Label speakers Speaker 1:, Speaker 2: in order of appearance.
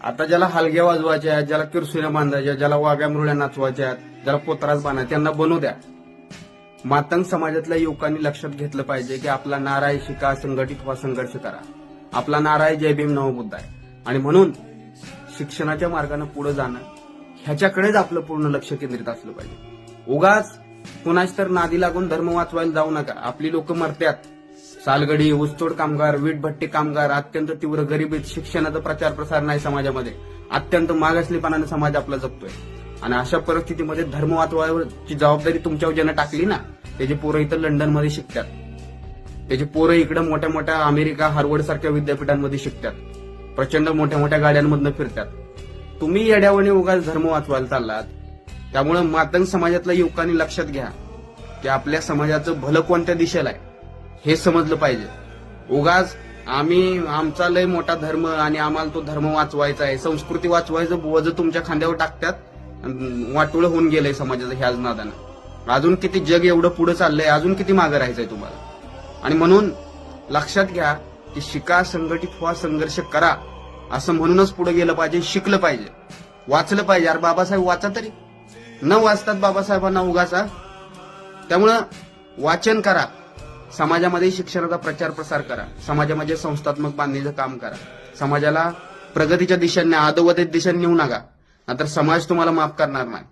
Speaker 1: आता ज्याला हलग्या वाजवायच्या आहेत ज्याला किरसुऱ्या बांधायच्या ज्याला वाघ्या मुरळ्या नाचवायच्या आहेत ज्याला पोत्रास बांधायच्या त्यांना बनवू द्या. मातंग समाजातल्या युवकांनी लक्षात घेतलं पाहिजे की आपला नारा आहे शिका संघटित व्हा संघर्ष करा. आपला नारा आहे जय भीम नवबुद्ध आहे आणि म्हणून शिक्षणाच्या मार्गाने पुढे जाणं ह्याच्याकडेच आपलं पूर्ण लक्ष केंद्रित असलं पाहिजे. उगाच कुणाच तर नादी लागून धर्म वाचवायला जाऊ नका. आपली लोक मरत्यात. सालगडी ऊसतोड कामगार वीटभट्टी कामगार अत्यंत तीव्र गरिबीत शिक्षणाचा प्रचार प्रसार नाही समाजामध्ये. अत्यंत मागासलेपणाने समाज आपला जगतोय. आणि अशा परिस्थितीमध्ये धर्मवाचवाची जबाबदारी तुमच्यावर ज्यांना टाकली ना त्याची पोरं इथं लंडनमध्ये शिकतात. त्याचे पोरं इकडे मोठ्या मोठ्या अमेरिका हार्वर्ड सारख्या विद्यापीठांमध्ये शिकतात. प्रचंड मोठ्या मोठ्या गाड्यांमधनं फिरतात. तुम्ही येड्यावणी उगाच धर्म वाचवायला चाललात. त्यामुळे मातंग समाजातल्या युवकांनी लक्षात घ्या की आपल्या समाजाचं भलं कोणत्या दिशेला आहे? हे समजलं पाहिजे. उगाच आम्ही आमचा लय मोठा धर्म आणि आम्हाला तो धर्म वाचवायचा आहे. संस्कृती वाचवायचं वज तुमच्या खांद्यावर टाकतात अन होऊन गेलंय समाजाचं ह्याच नादानं. अजून किती जग एवढं पुढे चाललंय अजून किती मागं राहायचंय तुम्हाला? आणि म्हणून लक्षात घ्या की शिका संघटित व्हा संघर्ष करा. असं म्हणूनच पुढे गेलं पाहिजे शिकलं पाहिजे. वाचलं पाहिजे. अरे बाबासाहेब वाचा तरी. न वाचतात बाबासाहेबांना उगाचा त्यामुळं वाचन करा. समाजामध्ये शिक्षणाचा प्रचार प्रसार करा. समाजामध्ये संस्थात्मक बांधणीचं काम करा. समाजाला प्रगतीच्या दिशेने अधोगतीच्या दिशेने नेऊ नका. नंतर समाज तुम्हाला माफ करणार नाही.